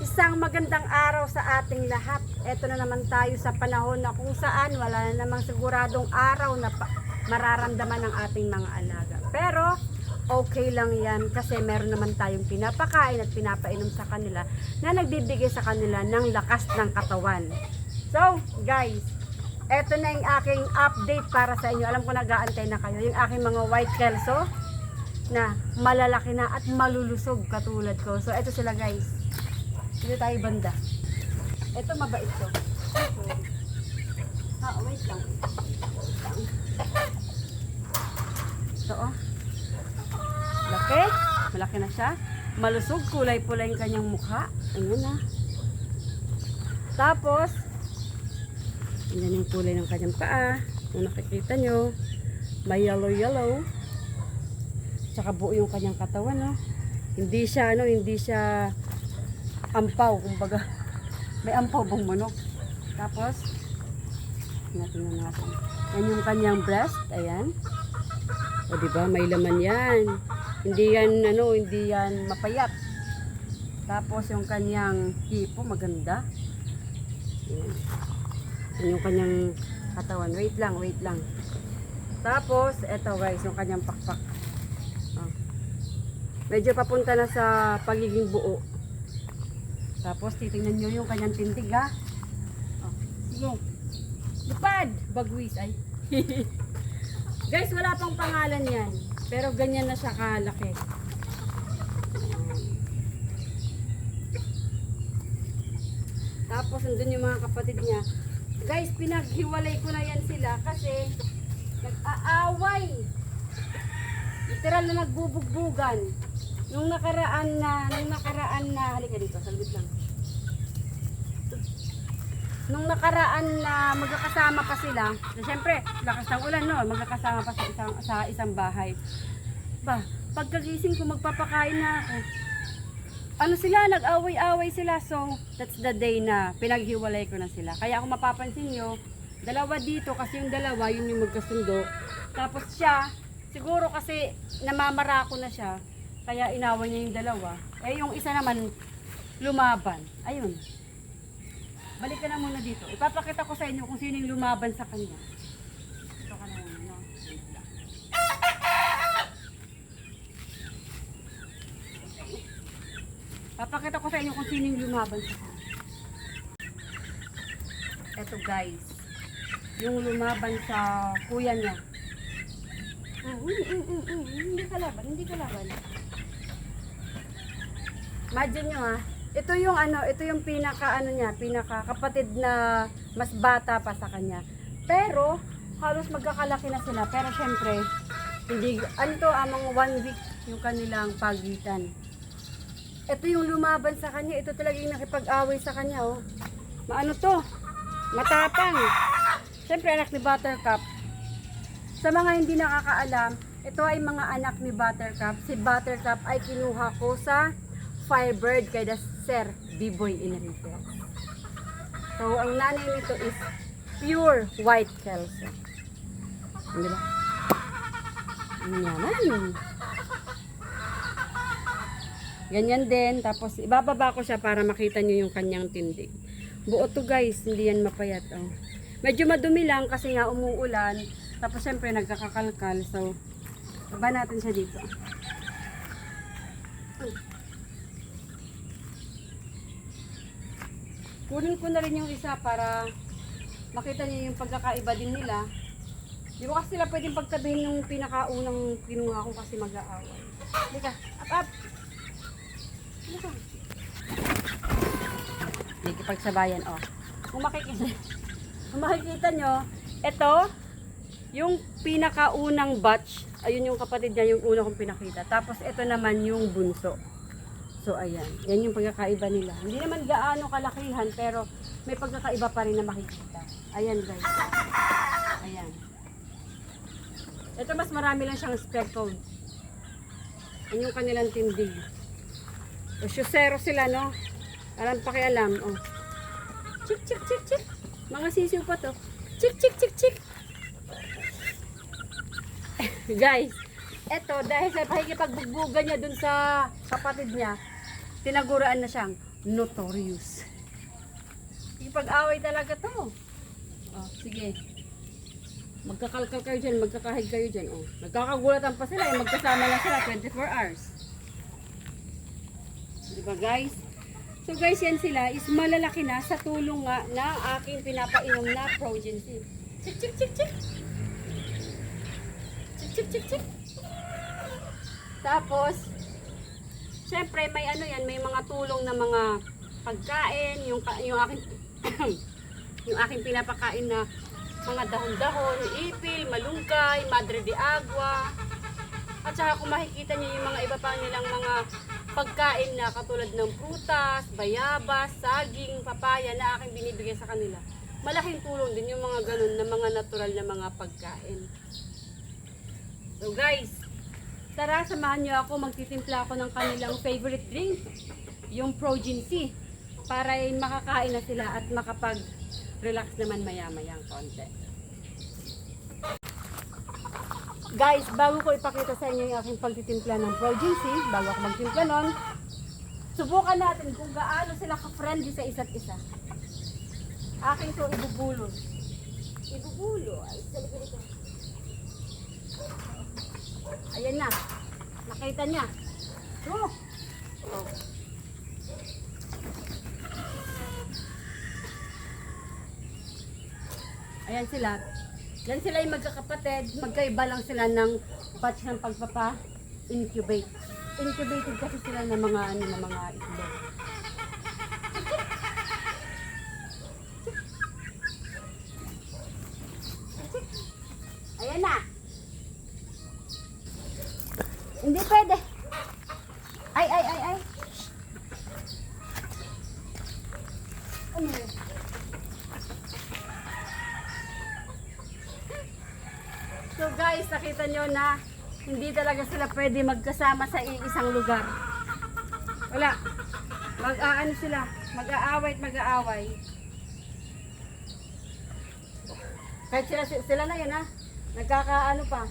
Isang magandang araw sa ating lahat. Ito na naman tayo sa panahon na kung saan wala na namang siguradong araw na mararamdaman ng ating mga alaga. Pero okay lang yan kasi meron naman tayong pinapakain at pinapainom sa kanila na nagbibigay sa kanila ng lakas ng katawan. So, guys, eto na yung aking update para sa inyo. Alam ko nag-aantay na kayo. Yung aking mga white kelso na malalaki na at malulusog katulad ko. So, eto sila guys. Dito tayo banda. Ito mabait to. Ah, wait lang. Wait. Ito oh. Laki. Malaki na siya. Malusog. Kulay-pulay yung kanyang mukha. Ayun na. Tapos, yan yung kulay ng kanyang paa. Kung nakikita nyo, may yellow-yellow. Tsaka buo yung kanyang katawan, no? Hindi siya, ano, hindi siya ampaw, kumbaga. May ampaw bang manok. Tapos, natin na natin. Yan yung kanyang breast, ayan. O, di ba? May laman yan. Hindi yan, ano, hindi yan mapayat. Tapos, yung kanyang hipo, maganda. Yan yung kanyang katawan. Wait lang, wait lang. Tapos, eto guys, yung kanyang pakpak. Oh. Medyo papunta na sa pagiging buo. Tapos, titingnan nyo yung kanyang tindig, ha? Oh, sige. Lupad! Bagwis, ay. guys, wala pang pangalan yan. Pero ganyan na siya kalaki. Tapos, nandun yung mga kapatid niya. Guys, pinaghiwalay ko na yan sila kasi nag-aaway. Literal na nagbubugbugan. Nung nakaraan na, nung nakaraan na, halika dito, salit lang. Nung nakaraan na magkakasama pa sila, na syempre, lakas ng ulan no, magkakasama pa sa isang, sa isang bahay. Ba, pagkagising ko magpapakain na ako. Ano sila, nag-away-away sila. So, that's the day na pinaghiwalay ko na sila. Kaya kung mapapansin nyo, dalawa dito kasi yung dalawa, yun yung magkasundo. Tapos siya, siguro kasi namamara ko na siya, kaya inawan niya yung dalawa. Eh yung isa naman, lumaban. Ayun. Balik ka na muna dito. Ipapakita ko sa inyo kung sino yung lumaban sa kanya. Ito ka na muna. Papakita ko sa inyo kung sino yung lumaban sa kanya. Eto guys. Yung lumaban sa kuya niya. Ah, mm, mm, mm, mm, hindi ka laban, hindi ka laban. Imagine nyo ah, ito yung ano, ito yung pinaka ano niya, pinaka kapatid na mas bata pa sa kanya. Pero, halos magkakalaki na sila. Pero syempre, hindi, ano to, ah, one week yung kanilang pagitan. Ito yung lumaban sa kanya, ito talaga yung nakipag-away sa kanya, oh. Maano to? Matapang. Syempre, anak ni Buttercup. Sa mga hindi nakakaalam, ito ay mga anak ni Buttercup. Si Buttercup ay kinuha ko sa Firebird kay the Sir B-Boy Enrique. So, ang nanay nito is pure white Kelso. Hindi ba? Ano yan? Ganyan din. Tapos, ibababa ko siya para makita nyo yung kanyang tindig. Buo to guys. Hindi yan mapayat. Oh. Medyo madumi lang kasi nga umuulan. Tapos, syempre, nagkakakalkal. So, baba natin siya dito. Kunin ko na rin yung isa para makita niyo yung pagkakaiba din nila. Di ba kasi sila pwedeng pagtabihin yung pinakaunang kinuha ko kasi mag-aaway. Halika, up up! Halika. Hindi pagsabayan, oh. Kung makikita, kung makikita nyo, ito, yung pinakaunang batch, ayun yung kapatid niya, yung una kong pinakita. Tapos ito naman yung bunso. So ayan, yan yung pagkakaiba nila. Hindi naman gaano kalakihan, pero may pagkakaiba pa rin na makikita. Ayan guys. Ayan. Ito mas marami lang siyang speckled. Yan yung kanilang tindig. O syusero sila, no? Alam pakialam, oh. Chik, chik, chik, chik. Mga sisiw pa to. Chik, chik, chik, chik. Guys, eto, dahil sa pakikipagbugbugan niya dun sa kapatid niya, tinaguraan na siyang notorious. Ipag-away talaga to. Oh, sige. Magkakalkal kayo dyan, magkakahig kayo dyan. Oh. Nagkakagulatan pa sila, eh. magkasama na sila 24 hours. Diba guys? So guys, yan sila is malalaki na sa tulong nga na aking pinapainom na Progency. Chik, chik, chik, chik. Chik, chik, chik, chik. Tapos, syempre may ano yan, may mga tulong na mga pagkain, yung, yung aking yung aking pinapakain na mga dahon-dahon, ipil, malunggay, madre de agua. At saka kung makikita niyo yung mga iba pa nilang mga pagkain na katulad ng prutas, bayabas, saging, papaya na aking binibigay sa kanila. Malaking tulong din yung mga ganun na mga natural na mga pagkain. So guys, tara samahan niyo ako magtitimpla ako ng kanilang favorite drink, yung Progency, para ay makakain na sila at makapag-relax naman maya-mayang konti. Guys, bago ko ipakita sa inyo yung aking pagtitimpla ng Progency, bago ako magtimpla nun, subukan natin kung gaano sila ka-friendly sa isa't isa. Akin to ibubulo. Ibubulo. Ay, sa likod ito. Ayan na. Nakita niya. Oh. Oh. Ayan sila. Yan sila yung magkakapatid. Magkaiba lang sila ng batch ng pagpapa-incubate. Incubated kasi sila ng mga ano ng mga itlog. Ayan na. Hindi pwede. Ay, ay, ay, ay. Yun? So guys, nakita nyo na hindi talaga sila pwede magkasama sa iisang lugar. Wala. Mag-aano sila. Mag-aaway at mag-aaway. Kahit sila, sila na yan ha. Nagkakaano pa.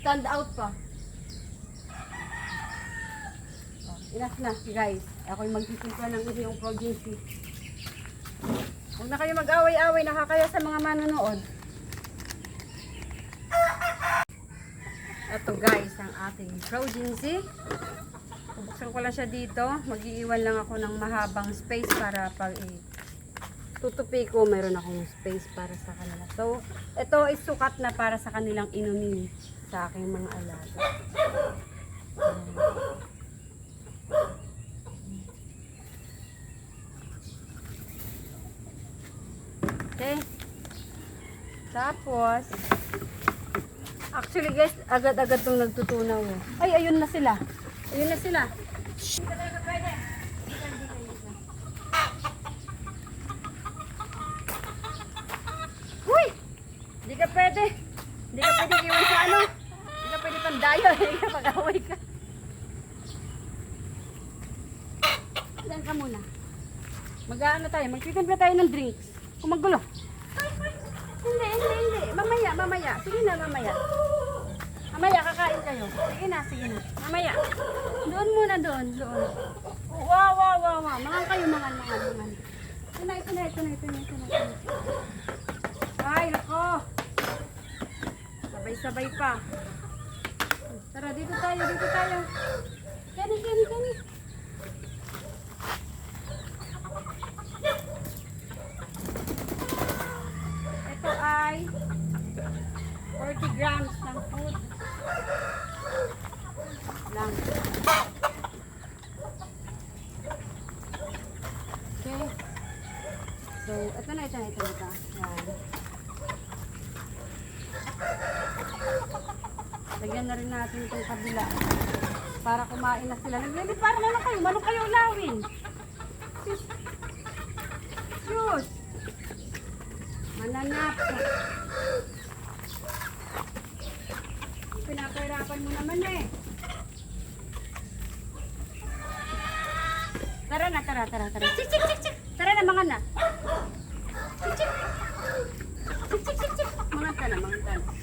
Stand out pa. Oh, enough na guys. Ako yung magtitimpla ng iyong progency. Huwag na kayo mag-away-away. Nakakaya sa mga manonood. Ito guys, ang ating Progency. Bubuksan ko lang siya dito. Mag-iiwan lang ako ng mahabang space para pag tutupi ko, mayroon akong space para sa kanila. So, ito is sukat na para sa kanilang inumin sa aking mga alaga. Okay. Tapos, Actually guys, agad-agad tong nagtutunaw. eh. Ay, ayun na sila. Ayun na sila. Uy! Hindi ka pwede. Hindi ka pwede iwan sa ano. Hindi ka pwede pandayo. Pag-away ka. Saan ka muna? Mag-ano tayo? Magtitimpla tayo ng drinks. Kung magulo. Hindi, hindi, hindi. Mamaya, mamaya. Sige na, mamaya. Mamaya, kakain kayo. Sige na, sige na. Mamaya. Doon muna, doon, doon. Wow, wow, wow, wow. Mangan kayo, mangan, mangan, mangan. Ito na, ito na, ito na, ito na, ito na. Ay, nako. Sabay-sabay pa. Tara, dito tayo, dito tayo. Kani, kani, kani. Ito ay 40 grams ng food. Lang. Okay. So, ito na, ito na, ito na. ito. Yan. Lagyan na rin natin itong kabila. Para kumain na sila. Naglili, para na lang kayo. Manong kayo ulawin. Sus. Sus. Mananap. Pinapahirapan mo naman eh. Tara na, tara, tara, tara. Chik, chik, chik, chik. Tara na, mga na. Mga ka na, mga ka na.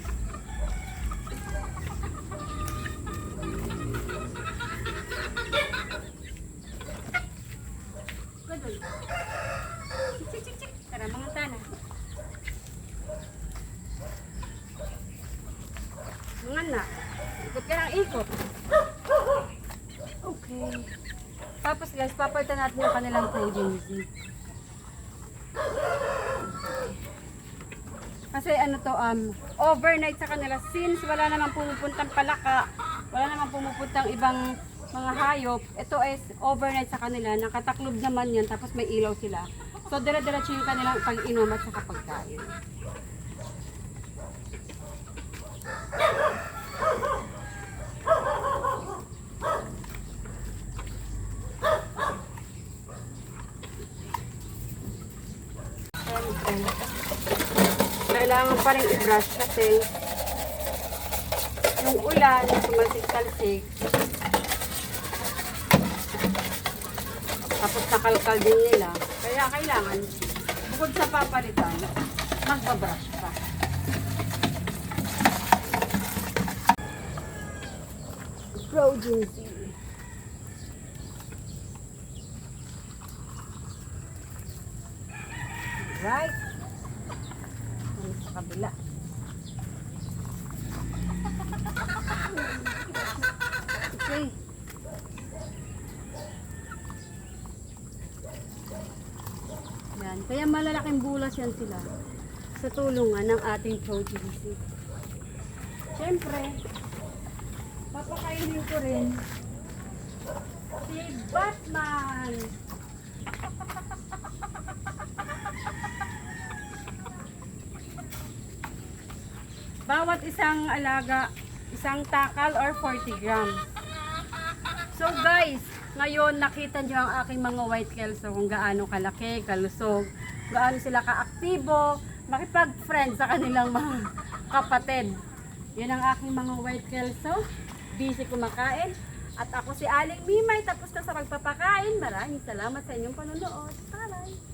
dun. Chik, chik, chik. Tara, mga tana. Na. Ikot ka ikot. Okay. Tapos guys, papalitan natin yung kanilang pregnancy. Kasi ano to, um, overnight sa kanila. Since wala namang pumupuntang palaka, wala namang pumupuntang ibang mga hayop, ito is overnight sa kanila. Nakataklob naman yan, tapos may ilaw sila. So, dire-diretso yung kanilang pag-inom at saka pagkain. Ayan, ayan. Kailangan pa rin i-brush kasi yung ulan, sumalsik-talsik. Tapos nakalkal din nila. Kaya kailangan, bukod sa papalitan, magbabrush pa. Progency. Right. Ano sa kabila? Okay. Yan. Kaya malalaking bulas yan sila sa tulungan ng ating proteincy. Siyempre, papakainin ko rin si Batman. Bawat isang alaga, isang takal or 40 grams. So guys, ngayon nakita nyo ang aking mga white kelso kung gaano kalaki, kalusog, gaano sila kaaktibo, makipag-friend sa kanilang mga kapatid. Yan ang aking mga white kelso. Busy kumakain. At ako si Aling Mimay, tapos na sa pagpapakain. Maraming salamat sa inyong panonood. Bye!